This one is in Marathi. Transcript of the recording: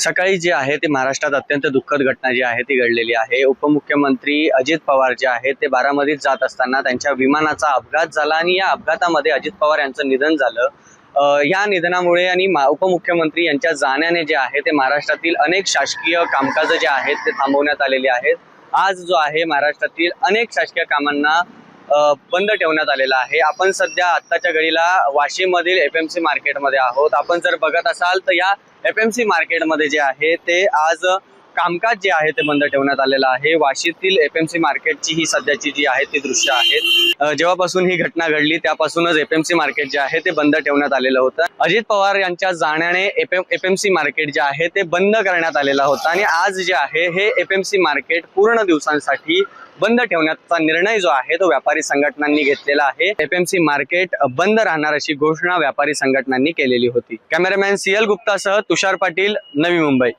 सकाळी जे आहे ते महाराष्ट्रात अत्यंत दुःखद घटना जी आहे ती घडलेली आहे. उपमुख्यमंत्री अजित पवार जे आहेत ते बारामतीत जात असताना त्यांच्या विमानाचा अपघात झाला आणि या अपघातामध्ये अजित पवार यांचं निधन झालं. या निधनामुळे आणि मा- उपमुख्यमंत्री यांच्या जाण्याने जे आहे ते महाराष्ट्रातील अनेक शासकीय कामकाज जे आहेत ते थांबवण्यात आलेले आहेत. आज जो आहे महाराष्ट्रातील अनेक शासकीय कामांना बंद ठेवण्यात आलेला आहे. आपण सध्या आत्ताच्या घडीला वाशीमधील एफ एम सी मार्केटमध्ये आहोत. आपण जर बघत असाल तर या एफ एम सी मार्केटमध्ये जे आहे ते आज कामकाज जे आहे ते बंद ठेवण्यात आलेलं आहे. वाशीतील एफ एम सी मार्केटची ही सध्याची जी आहे ती दृश्य आहेत जेव्हापासून ही घटना घडली त्यापासूनच एफ एम सी मार्केट जे आहे ते बंद ठेवण्यात आलेलं होतं. अजित पवार यांच्या जाण्याने F M F M C market जे आहे ते बंद करण्यात आलेलं होतं. आणि आज जे आहे हे एफ एम सी मार्केट पूर्ण दिवसांसाठी बंद ठेवण्याचा निर्णय जो आहे तो व्यापारी संघटनांनी घेतलेला आहे. एफ एम सी मार्केट बंद राहणार अशी घोषणा व्यापारी संघटनांनी केलेली होती. कॅमेरामॅन सियल गुप्तासह तुषार पाटील नवी मुंबई.